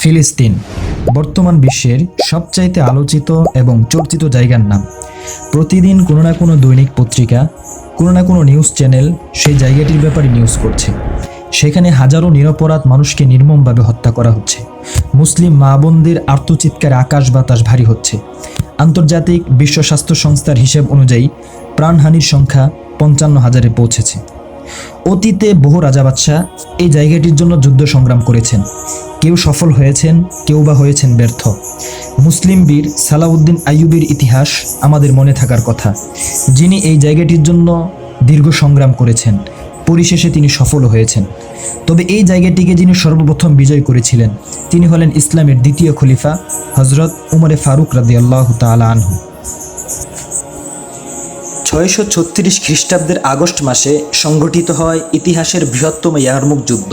ফিলিস্তিন, বর্তমান বিশ্বের সবচাইতে আলোচিত এবং চর্চিত জায়গার নাম। প্রতিদিন কোনো না কোনো দৈনিক পত্রিকা, কোনো না কোনো নিউজ চ্যানেল সেই জায়গাটির ব্যাপারে নিউজ করছে। সেখানে হাজারো নিরপরাধ মানুষকে নির্মমভাবে হত্যা করা হচ্ছে। মুসলিম মা বোনদের আর্তচিৎকারে আকাশ বাতাস ভারী হচ্ছে। আন্তর্জাতিক বিশ্ব স্বাস্থ্য সংস্থার হিসেব অনুযায়ী প্রাণহানির সংখ্যা পঞ্চান্ন হাজারে পৌঁছেছে। অতীতে বহু রাজা বাদশাহ এই জায়গাটির জন্য যুদ্ধ সংগ্রাম করেছেন। কেউ সফল হয়েছেন, কেউ বা হয়েছেন ব্যর্থ। মুসলিম বীর সালাউদ্দিন আইয়ুবের ইতিহাস আমাদের মনে থাকার কথা। যিনি এই জায়গাটির জন্য দীর্ঘ সংগ্রাম করেছেন, পরিশেষে তিনি সফল হয়েছেন। তবে এই জায়গাটিকে যিনি সর্বপ্রথম বিজয় করেছিলেন, তিনি হলেন ইসলামের দ্বিতীয় খলিফা হজরত উমরে ফারুক রাদি আল্লাহ তালা আনহু। ছয়শো ছত্রিশ খ্রিস্টাব্দের আগস্ট মাসে সংগঠিত হয় ইতিহাসের বৃহত্তম ইয়ারমুক যুদ্ধ।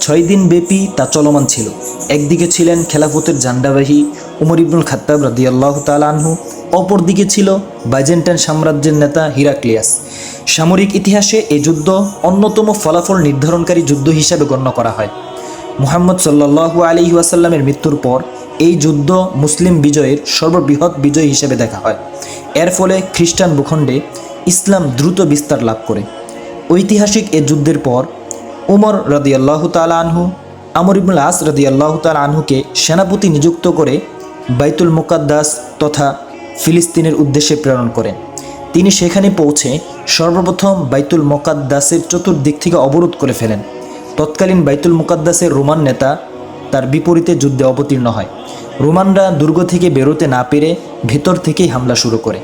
ছয় দিন ব্যাপী তা চলমান ছিল। একদিকে ছিলেন খেলাফতের জান্ডাবাহী উমর ইবনুল খাত্তাব রাদিয়াল্লাহু তাআলা আনহু, অপরদিকে ছিল বাইজেন্টাইন সাম্রাজ্যের নেতা হিরাক্লিয়াস। সামরিক ইতিহাসে এই যুদ্ধ অন্যতম ফলাফল নির্ধারণকারী যুদ্ধ হিসাবে গণ্য করা হয়। মুহাম্মদ সাল্লাল্লাহু আলী ওয়াসাল্লামের মৃত্যুর পর এই যুদ্ধ মুসলিম বিজয়ের সর্ববৃহৎ বিজয় হিসেবে দেখা হয়। এর ফলে খ্রিস্টান ভূখণ্ডে ইসলাম দ্রুত বিস্তার লাভ করে। ঐতিহাসিক এ যুদ্ধের পর উমর রদিয়াল্লাহ তালা আনহু, আমর ইবুল আস রদিয়াল্লাহ তাল আনহুকে সেনাপতি নিযুক্ত করে বাইতুল মুকাদ্দাস তথা ফিলিস্তিনের উদ্দেশ্যে প্রেরণ করেন। তিনি সেখানে পৌঁছে সর্বপ্রথম বাইতুল মোকাদ্দাসের চতুর্দিক থেকে অবরোধ করে ফেলেন। তৎকালীন বাইতুল মুকাদ্দাসের রোমান নেতা তার বিপরীতে যুদ্ধে অবতীর্ণ হয়। রোমানরা দুর্গ থেকে বেরোতে না পেরে ভেতর থেকেই হামলা শুরু করে।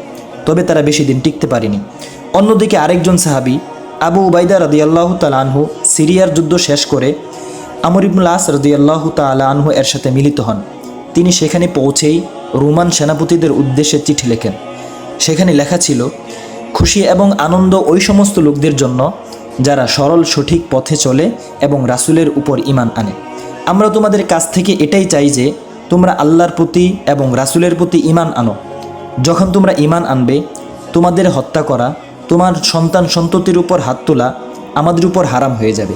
তবে তারা বেশি দিন টিকতে পারেনি। অন্যদিকে আরেকজন সাহাবি, আবু উবাইদা রদিয়াল্লাহ তাল আনহু, সিরিয়ার যুদ্ধ শেষ করে আমর ইবনুল আস রদিয়াল্লাহ তাল আনহু এর সাথে মিলিত হন। তিনি সেখানে পৌঁছেই রোমান সেনাপতিদের উদ্দেশ্যে চিঠি লেখেন। সেখানে লেখা ছিল, খুশি এবং আনন্দ ওই সমস্ত লোকদের জন্য যারা সরল সঠিক পথে চলে এবং রাসুলের উপর ইমান আনে। আমরা তোমাদের কাছ থেকে এটাই চাই যে তোমরা আল্লাহর প্রতি এবং রাসুলের প্রতি ইমান আনো। যখন তোমরা ইমান আনবে, তোমাদের হত্যা করা, তোমার সন্তান সন্ততির উপর হাত তোলা আমাদের উপর হারাম হয়ে যাবে।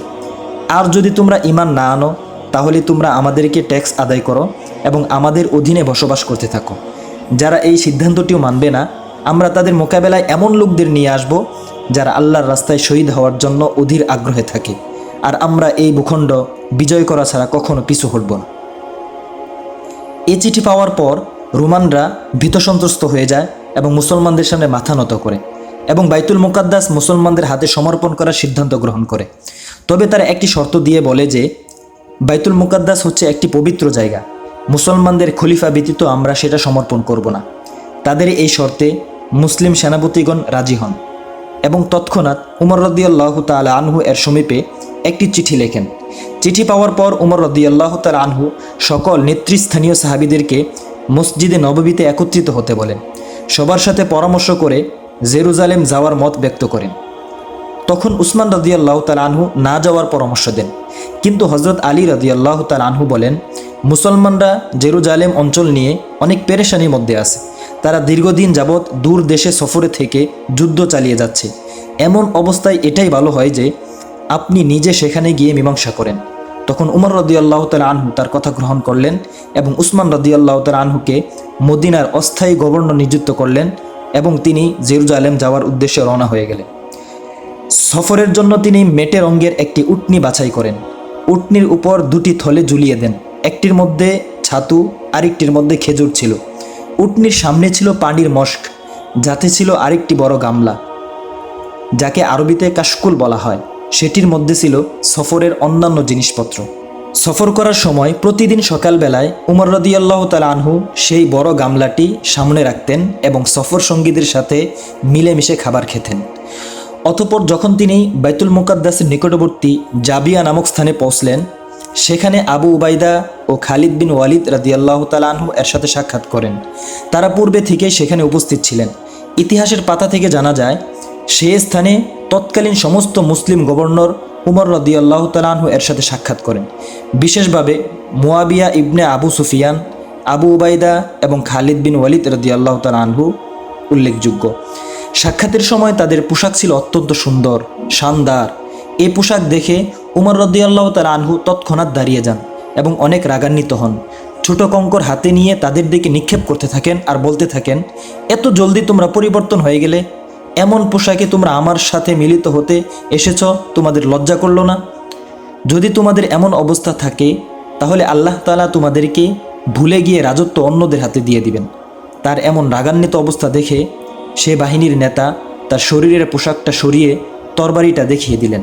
আর যদি তোমরা ইমান না আনো, তাহলে তোমরা আমাদেরকে ট্যাক্স আদায় করো এবং আমাদের অধীনে বসবাস করতে থাকো। যারা এই সিদ্ধান্তটিও মানবে না, আমরা তাদের মোকাবেলায় এমন লোকদের নিয়ে আসব যারা আল্লাহর রাস্তায় শহীদ হওয়ার জন্য অধীর আগ্রহে থাকে। আর আমরা এই ভূখণ্ড বিজয় করা ছাড়া কখনো পিছু হটব না। এই চিঠি পাওয়ার পর রোমানরা ভীত সন্ত্রস্ত হয়ে যায় এবং মুসলমানদের সামনে মাথা নত করে এবং বাইতুল মুকাদ্দাস মুসলমানদের হাতে সমর্পণ করার সিদ্ধান্ত গ্রহণ করে। তবে তারা একটি শর্ত দিয়ে বলে যে, বাইতুল মুকাদ্দাস হচ্ছে একটি পবিত্র জায়গা। মুসলমানদের খলিফা ব্যতীত আমরা সেটা সমর্পণ করব না। তাদের এই শর্তে মুসলিম সেনাপতিগণ রাজি হন। এবং তৎক্ষণাৎ উমর রদিয়াল্লাহ তাল আনহু এর সমীপে একটি চিঠি লেখেন। চিঠি পাওয়ার পর উমর রদিয়াল্লাহ তাল আনহু সকল নেতৃস্থানীয় সাহাবিদেরকে মসজিদে নববীতে একত্রিত হতে বলেন। সবার সাথে পরামর্শ করে জেরুজালেম যাওয়ার মত ব্যক্ত করেন। তখন উসমান রদিয়াল্লাহ তাল আনহু না যাওয়ার পরামর্শ দেন। কিন্তু হজরত আলী রদিয়াল্লাহ তাল আনহু বলেন, মুসলমানরা জেরুজালেম অঞ্চল নিয়ে অনেক পেরেশানির মধ্যে আছে। তারা দীর্ঘদিন যাবৎ দূর দেশে সফরে থেকে যুদ্ধ চালিয়ে যাচ্ছে। এমন অবস্থায় এটাই ভালো হয় যে, আপনি নিজে সেখানে গিয়ে মীমাংসা করেন। তখন উমর রদিয়াল্লাহ তাল আনহু তার কথা গ্রহণ করলেন এবং উসমান রদিয়াল্লাহ তাল আনহুকে মদিনার অস্থায়ী গভর্নর নিযুক্ত করলেন এবং তিনি জেরুজালেম যাওয়ার উদ্দেশ্যে রওনা হয়ে গেলেন। সফরের জন্য তিনি মেটে রঙের একটি উটনি বাছাই করেন। উটনির উপর দুটি থলে ঝুলিয়ে দেন। একটির মধ্যে ছাতু, আরেকটির মধ্যে খেজুর ছিল। উটনির সামনে ছিল পানির মস্ক, যাতে ছিল আরেকটি বড় গামলা, যাকে আরবিতে কাশকুল বলা হয়। সেটির মধ্যে ছিল সফরের অন্যান্য জিনিসপত্র। সফর করার সময় প্রতিদিন সকালবেলায় উমর রদিয়াল্লাহ তাল আনহু সেই বড় গামলাটি সামনে রাখতেন এবং সফর সঙ্গীদের সাথে মিলেমিশে খাবার খেতেন। অতপর যখন তিনি বাইতুল মুকাদ্দাসের নিকটবর্তী জাবিয়া নামক স্থানে পৌঁছলেন সেখানে আবু উবাইদা ও খালিদ বিন ওয়ালিদ রাদিয়াল্লাহ তালানহু এর সাথে সাক্ষাৎ করেন। তারা পূর্বে থেকেই সেখানে উপস্থিত ছিলেন। ইতিহাসের পাতা থেকে জানা যায়, সে স্থানে তৎকালীন সমস্ত মুসলিম গভর্নর উমর রদিয়াল্লাহ তালানহু এর সাথে সাক্ষাৎ করেন। বিশেষভাবে মুয়াবিয়া ইবনে আবু সুফিয়ান, আবু উবাইদা এবং খালিদ বিন ওয়ালিদ রদিয়াল্লাহ তালানহু উল্লেখযোগ্য। সাক্ষাতের সময় তাদের পোশাক ছিল অত্যন্ত সুন্দর, শানদার। এ পোশাক দেখে উমর রদিয়াল্লাহ তার আনহু তৎক্ষণাৎ দাঁড়িয়ে যান এবং অনেক রাগান্বিত হন। ছোট কঙ্কর হাতে নিয়ে তাদের দিকে নিক্ষেপ করতে থাকেন আর বলতে থাকেন, এত জলদি তোমরা পরিবর্তন হয়ে গেলে? এমন পোশাকে তোমরা আমার সাথে মিলিত হতে এসেছ, তোমাদের লজ্জা করল না? যদি তোমাদের এমন অবস্থা থাকে, তাহলে আল্লাহ তালা তোমাদেরকে ভুলে গিয়ে রাজত্ব অন্যদের হাতে দিয়ে দিবেন। তার এমন রাগান্বিত অবস্থা দেখে সে বাহিনীর নেতা তার শরীরের পোশাকটা সরিয়ে তরবারিটা দেখিয়ে দিলেন।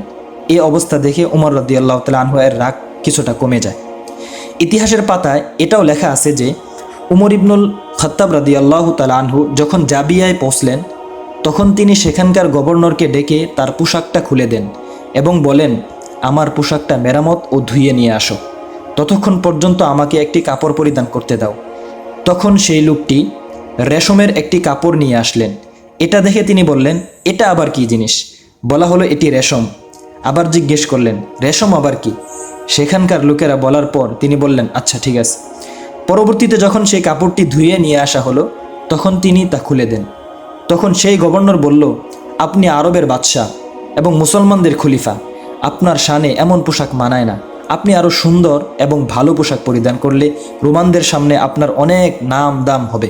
এই অবস্থা দেখে উমর রদি আল্লাহ তালা এর রাগ কিছুটা কমে যায়। ইতিহাসের পাতায় এটাও লেখা আছে যে, উমর ইবনুল খত্তাব রাদি আল্লাহ তালা আনহু যখন জাবিয়ায় পৌঁছলেন, তখন তিনি সেখানকার গভর্নরকে ডেকে তার পোশাকটা খুলে দেন এবং বলেন, আমার পোশাকটা মেরামত ও ধুইয়ে নিয়ে আসো। ততক্ষণ পর্যন্ত আমাকে একটি কাপড় পরিধান করতে দাও। তখন সেই লোকটি রেশমের একটি কাপড় নিয়ে আসলেন। এটা দেখে তিনি বললেন, এটা আবার কি জিনিস? বলা হলো, এটি রেশম। আবার জিজ্ঞেস করলেন, রেশম আবার কি? সেখানকার লোকেরা বলার পর তিনি বললেন আচ্ছা ঠিক আছে। পরবর্তীতে যখন সেই কাপড়টি ধুয়ে নিয়ে আসা হলো, তখন তিনি তা খুলে দেন। তখন সেই গভর্নর বলল, আপনি আরবের বাদশাহ এবং মুসলমানদের খলিফা। আপনার শানে এমন পোশাক মানায় না। আপনি আরও সুন্দর এবং ভালো পোশাক পরিধান করলে রোমানদের সামনে আপনার অনেক নাম দাম হবে।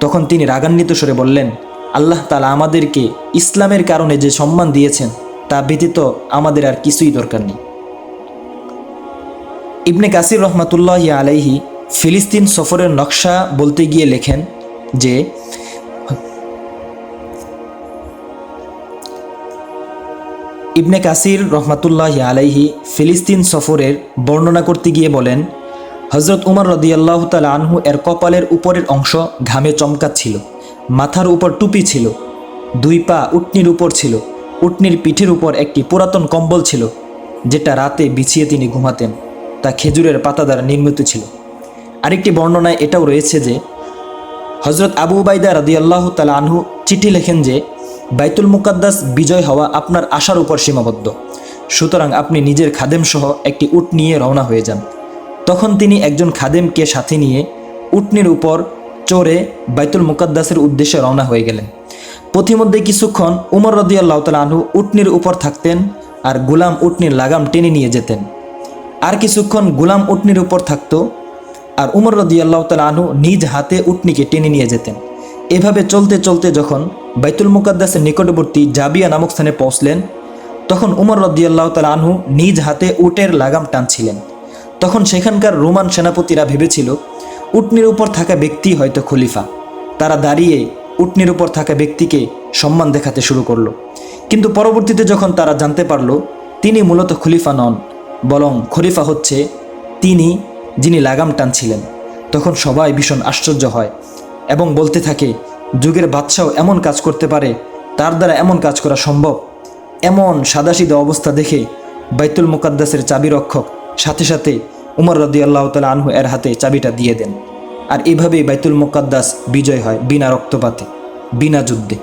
তখন তিনি রাগান্বিত স্বরে বললেন, আল্লাহ তালা আমাদেরকে ইসলামের কারণে যে সম্মান দিয়েছেন তা ব্যতীত আমাদের আর কিছুই দরকার নেই। ইবনে কাসির রহমাতুল্লাহ আলাইহি ফিলিস্তিন সফরের নকশা বলতে গিয়ে লেখেন যে, ইবনে কাসির রহমাতুল্লাহ আলাইহি ফিলিস্তিন সফরের বর্ণনা করতে গিয়ে বলেন হজরত উমর রদিয়াল্লাহ তালা আনহু এর কপালের উপরের অংশ ঘামে চমকাচ্ছিল, মাথার উপর টুপি ছিল, দুই পা উটনির উপর ছিল উটনির পিঠের উপর একটি পুরাতন কম্বল ছিল, যেটা রাতে বিছিয়ে তিনি ঘুমাতেন, তা খেজুরের পাতা দ্বারা নির্মিত ছিল। আরেকটি বর্ণনায় এটাও রয়েছে যে হজরত আবু উবাইদা রাদিয়াল্লাহ তালা আনহু চিঠি লেখেন যে, বাইতুল মুকাদ্দাস বিজয় হওয়া আপনার আশার উপর সীমাবদ্ধ। সুতরাং আপনি নিজের খাদেম সহ একটি উট নিয়ে রওনা হয়ে যান। তখন তিনি একজন খাদেমকে সাথে নিয়ে উটনির উপর চড়ে বাইতুল মুকাদ্দাসের উদ্দেশ্যে রওনা হয়ে গেলেন। পথিমধ্যে কিছুক্ষণ উমর রদিয়াল্লাহ তালা আনহু উটনির উপর থাকতেন আর গুলাম উটনির লাগাম টেনে নিয়ে যেতেন। আর কিছুক্ষণ গুলাম উটনির উপর থাকত আর উমর রদিয়াল্লাহ তালা আনহু নিজ হাতে উটনিকে টেনে নিয়ে যেতেন। এভাবে চলতে চলতে যখন বাইতুল মুকাদ্দাসের নিকটবর্তী জাবিয়া নামক স্থানে পৌঁছলেন, তখন উমর রদিয়াল্লাহ তালা আনহু নিজ হাতে উটের লাগাম টানছিলেন। তখন সেখানকার রোমান সেনাপতিরা ভেবেছিল, উটনির উপর থাকা ব্যক্তি হয়তো খলিফা। তারা দাঁড়িয়ে উটনির উপর থাকা ব্যক্তিকে সম্মান দেখাতে শুরু করল। কিন্তু পরবর্তীতে যখন তারা জানতে পারল, তিনি মূলত খলিফা নন, বরং খলিফা হচ্ছে তিনি যিনি লাগাম টানছিলেন। তখন সবাই ভীষণ আশ্চর্য হয় এবং বলতে থাকে, যুগের বাদশাও এমন কাজ করতে পারে, তার দ্বারা এমন কাজ করা সম্ভব। এমন সাদাসিদা অবস্থা দেখে বাইতুল মুকাদ্দাসের চাবি রক্ষক সাথে সাথে উমর রদি আল্লাহ তালা আনহু এর হাতে চাবিটা দিয়ে দেন। আর এভাবেই বাইতুল মোকাদ্দাস বিজয় হয় বিনা রক্তপাতে বিনা যুদ্ধে।